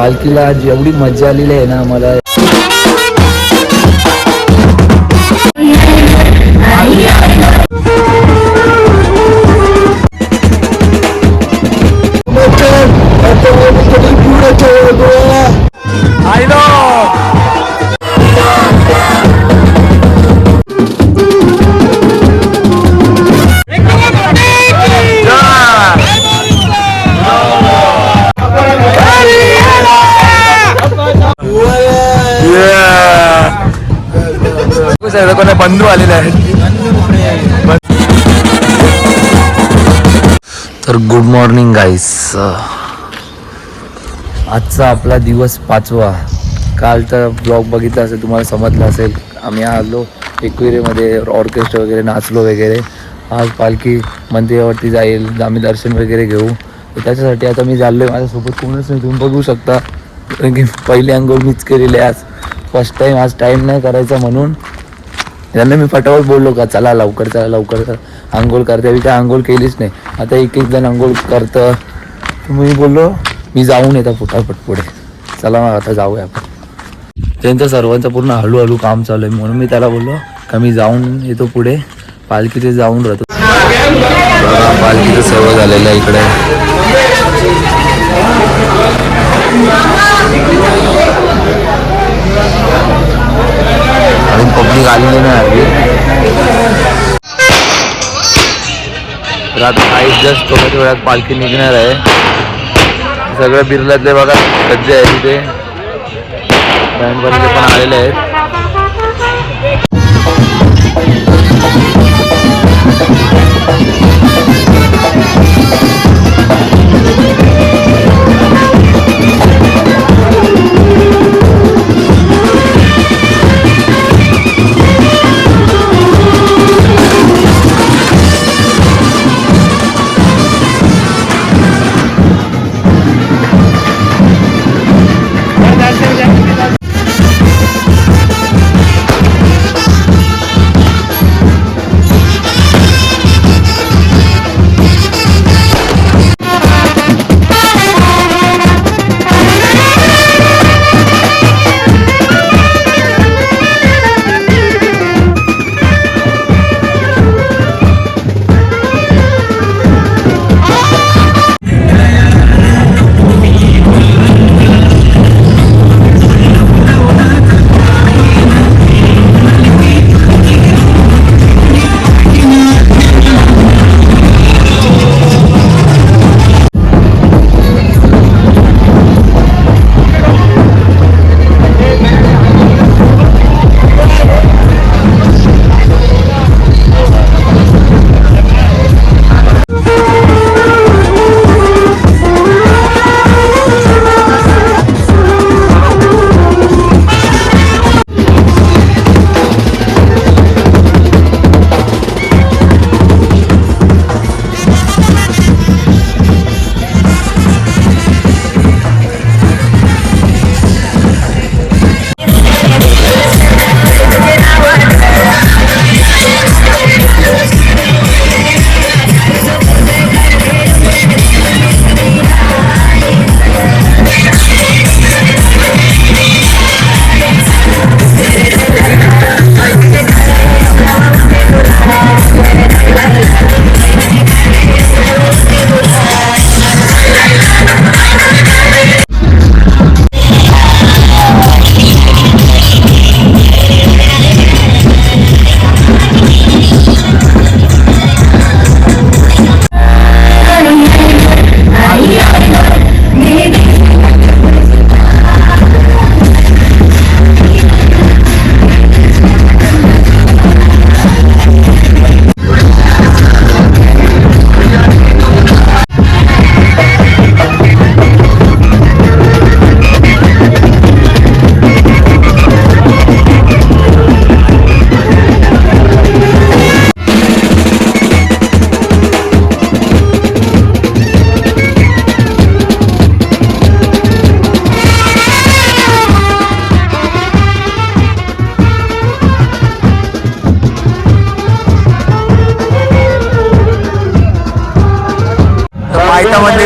पालखीला आज एवढी मजा आलेली आहे ना मला बंधू आलेले आहेत. तर गुड मॉर्निंग गाईस आजचा आपला दिवस पाचवा. काल तर ब्लॉग बघितला असेल तुम्हाला समजलं असेल. आम्ही आलो एकविरेमध्ये ऑर्केस्ट्रा वगैरे नाचलो वगैरे. आज पालखी मंदिरावरती जाईल आम्ही दर्शन वगैरे घेऊ. तर त्याच्यासाठी आता मी चाललो आहे माझ्यासोबत. कोणच नाही तुम्ही बघू शकता. कारण की पहिली अंघोळ मीच केलेली आज. फर्स्ट टाईम आज टाईम नाही करायचा म्हणून. त्यांना मी फटाफट बोललो का चला लवकर चला लवकर. कर आंघोळ करते. मी काय आंघोळ केलीच नाही. आता एक एक जण आंघोळ करतं. मी बोललो मी जाऊन येतो फटाफट पुढे. चला मग आता जाऊया आपण. त्यांचं सर्वांचं पूर्ण हळूहळू काम चालू आहे. म्हणून मी त्याला बोललो का मी जाऊन येतो पुढे? पालखीचे जाऊन राहतो पालखीचं सर्व झालेलं आहे इकडे. अजून पब्लिक नाही आली तर आता काही जस्ट थोड्याच वेळात पालखी निघणार आहे. सगळं बिरल्यातले बघा सज्ज आहे तिथे बँड पण आलेले आहेत.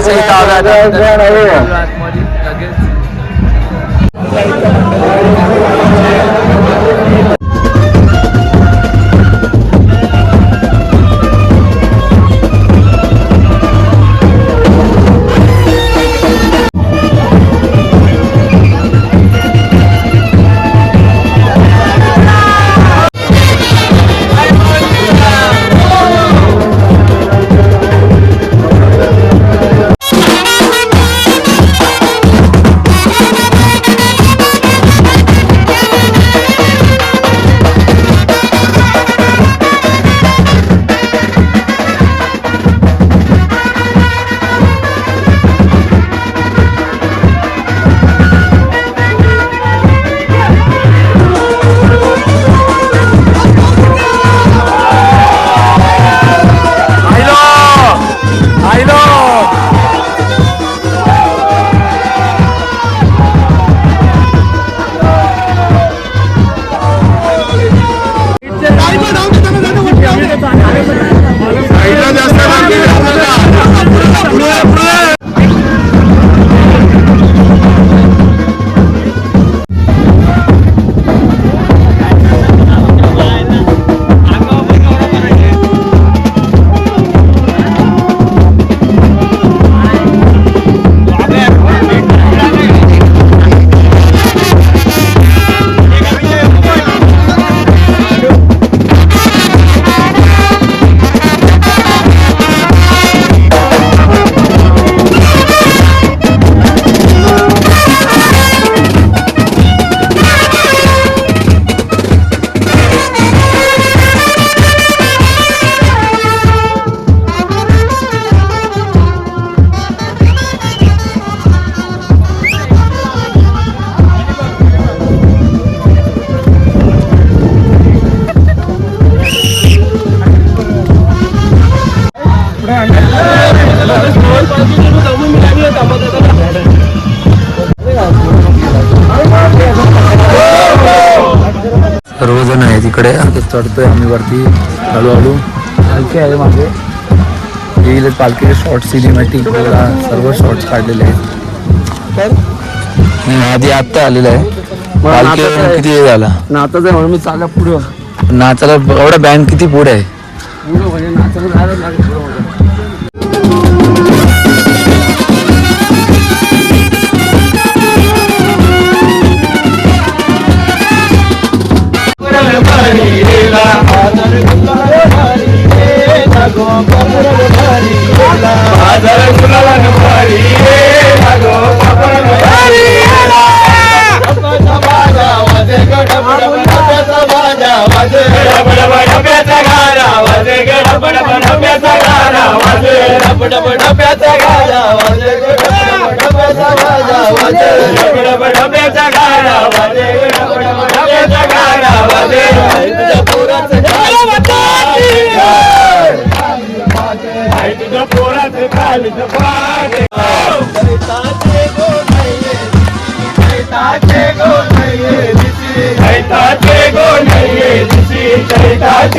माहिता मंदिरच्या इकडे. आता चढतोय आम्ही वरती हळूहळू. पालखी आहे मागे. येईल पालखीचे शॉर्ट सिनेमॅटिक सर्व शॉर्ट्स काढलेले आहेत. आधी आत्ता आलेला आहे. पालखी. किती वेळ झाला? नाचाच आहे म्हणून मी चालला पुढं. नाचाला एवढा बँड किती पुढे आहे? बाजार मुलाला नंबारी Oh,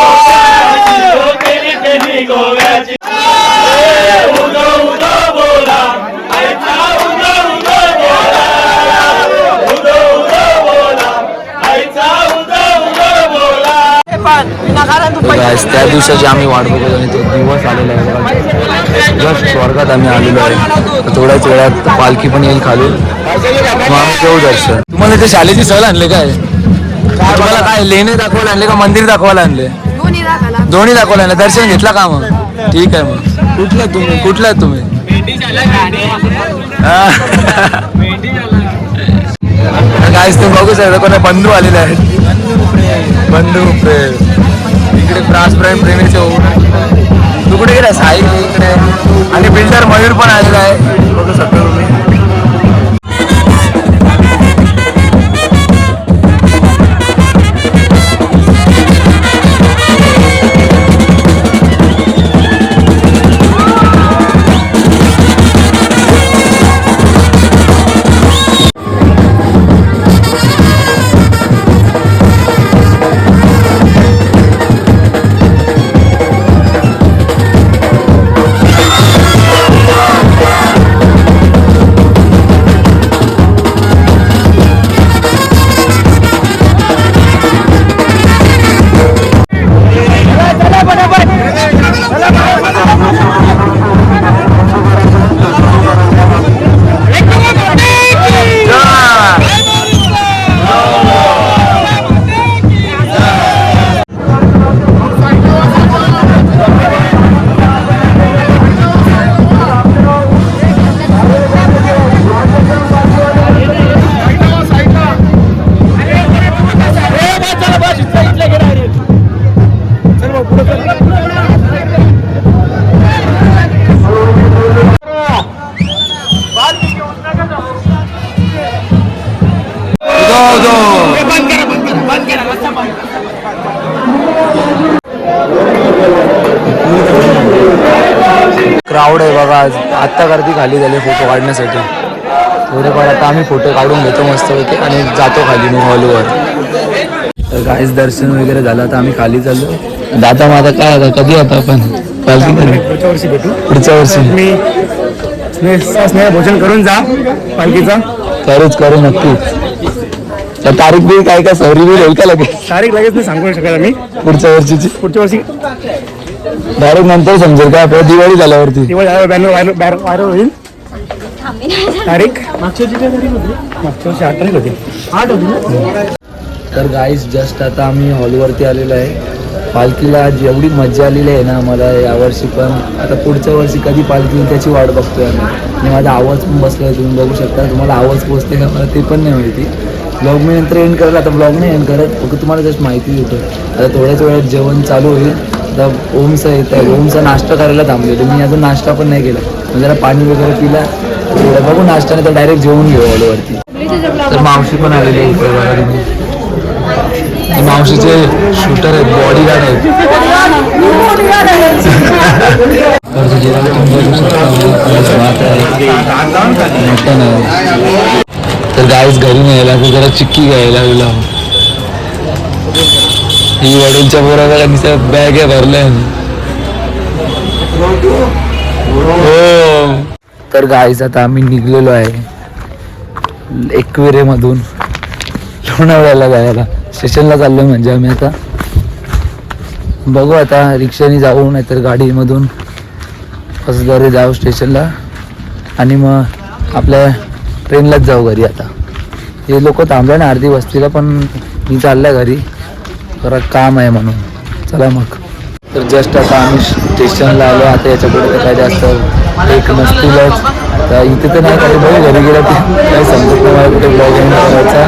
yeah. त्या दिवसाची आम्ही वाट बघत आणि तो दिवस आलेला आहे जस्ट स्वर्गात आम्ही आलेलो आहे. थोड्याच वेळात पालखी पण येईल खाली. मग आम्ही दर्शन तुम्हाला ते शाळेची सहल आणले काय? तुम्हाला काय लेणे दाखवायला आणले का मंदिर दाखवायला आणले? दोन्ही दाखवायला आणले. दर्शन घेतला का मग? ठीक आहे मग. कुठला तुम्ही? कुठला तुम्ही? काय तुम्ही बघू शकता कोणा बंधू आलेले आहेत. बंधू प्रेम. इकडे प्रास प्रेमी चौक तू कुठे गेला साई इकडे. आणि बिल्डर मयूर पण आलेला आहे. क्राऊड आहे बघा आज आत्ता गर्दी खाली झाली फोटो काढण्यासाठी. थोडेफार आता आम्ही फोटो काढून घेतो मस्त होते आणि जातो खाली मग हॉलवर तर काहीच दर्शन वगैरे झालं आता आम्ही खाली चाललो. दादा माझा काय आता कधी आता आपण? पालखी? पुढच्या वर्षी भेटू. पुढच्या वर्षी. मी स्नेह भोजन करून जा पालखीचा. करूच करू नक्की तर तारीख बी काय काय सॉरी बी होईल का लगेच? तारीख लगेच मी सांगू शकत आम्ही पुढच्या वर्षीची. पुढच्या वर्षी डायरेक्ट नंतर समजेल का? आपल्या दिवाळी झाल्यावरती. दिवाळी झाल्यावर बॅनर व्हायरल बॅनर व्हायरल होईल. तारीख? मागच्या वर्षी काय तारीख होती? मागच्या वर्षी आठ तारीख होती. आठ होती ना? तर गाईज जस्ट आता आम्ही हॉलवरती आलेलो आहे. पालखीला जेवढी मजा आलेली आहे ना आम्हाला यावर्षी पण. आता पुढच्या वर्षी कधी पालखी त्याची वाट बघतोय आम्ही. आणि माझा आवाज पण बसलाय तुम्ही बघू शकता. तुम्हाला आवाज पोचते का मला ते पण नाही माहिती. ब्लॉग मी नंतर एंड करत आता ब्लॉग नाही एंड करत. फक्त तुम्हाला जस्ट माहिती देतो आता थोड्याच वेळात जेवण चालू होईल. आता ओमचं येत आहे ओमचा नाश्ता करायला थांबलेलो. मी अजून नाश्ता पण नाही केला. म्हणजे जरा पाणी वगैरे पिला. बघू नाश्ता तर डायरेक्ट जेवून घेऊ हॉलवरती तर मावशी पण आलेली आहे मावशीचे शूटर आहेत बॉडीगार्ड आहेत. सकाळचं आहे. तर गाईस घरी नाही जरा चिक्की घ्यायला गेलो ही वडीलच्या पोराला नुसतं बॅग आहे भरल्या हो. तर गाईच आता आम्ही निघलेलो आहे एकविरेमधून लोणावळ्याला जायला. स्टेशनला चाललो म्हणजे आम्ही आता. बघू आता रिक्षाने जाऊ नाहीतर गाडीमधून बसद्वारे जाऊ स्टेशनला आणि मग आपल्या ट्रेनलाच जाऊ घरी आता. हे लोक थांबले ना अर्धी वस्तीला पण मी चालल्या घरी. जरा काम आहे म्हणून. चला मग. तर जस्ट आता आम्ही स्टेशनला आलो. आता याच्यापुढे तर काय जास्त एक नसतीलच तर इथे तर नाही काही बघू. घरी गेलं ते काही समजत नाही मला कुठे ब्लॉगिंग करायचा.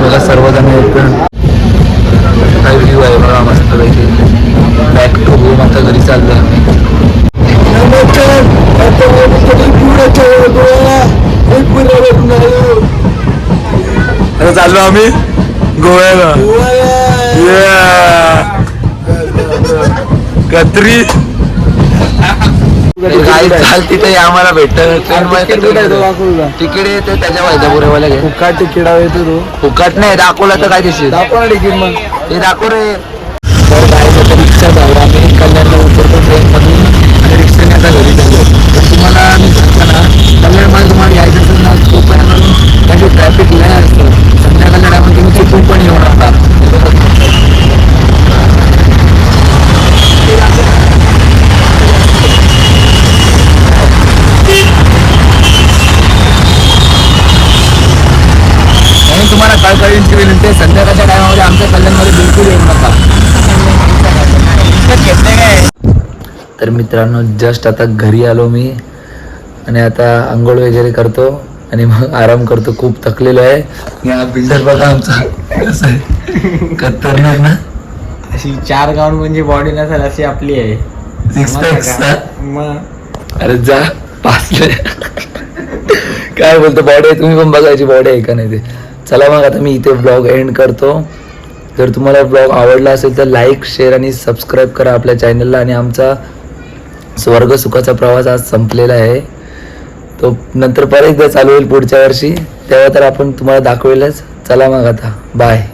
मला सर्वजण येतो काय व्ह्यू आहे बघा मस्त पैकी बॅक टू होम आता घरी चाललो आम्ही. चाललो आम्ही. गोव्याला? कत्री. तिथे आम्हाला भेटत. ट्रेन मध्ये तिकीट येते त्याच्या वायदा पुरेवाल्या घे फुकाट तिकीट येतो तू फुकट नाही दाखवलं तर काय दिसेल? दाखव ना तिकीट मग. हे दाखव रे. तर रिक्षा जाऊ. आम्ही कल्याणला उतरतो ट्रेनमधून आणि रिक्षाने आता घरी चाललो तर तुम्हाला मी सांगताना कल्याणमध्ये तुम्हाला यायचं असेल ना तोपर्यंत त्याचे ट्रॅफिक लय असतं. आहे संध्याकाळच्या टायमामध्ये आमच्या कल्याणमध्ये बिलकुल येऊ नका. तर मित्रांनो जस्ट आता घरी आलो मी आणि आता आंघोळ वगैरे करतो आणि मग आराम करतो. खूप थकलेलो आहे. बिल्डर बघा आमचा. खतरनाक ना? अशी चार गाऊन म्हणजे बॉडी नसेल अशी आपली आहे. सिक्स पॅक्स मग? अरे जा पासले काय बोलतो बॉडी आहे? तुम्ही पण बघायची बॉडी आहे का नाही ते? चला मग आता मी इथे ब्लॉग एंड करतो. जर तुम्हाला ब्लॉग आवडला असेल तर लाईक शेअर आणि सबस्क्राईब करा आपल्या चॅनलला आणि आमचा स्वर्ग सुखाचा प्रवास आज संपलेला आहे. तो नंतर परत एकदा चालू होईल पुढच्या वर्षी. तेव्हा तर आपण तुम्हाला दाखवेलच. चला मग आता. बाय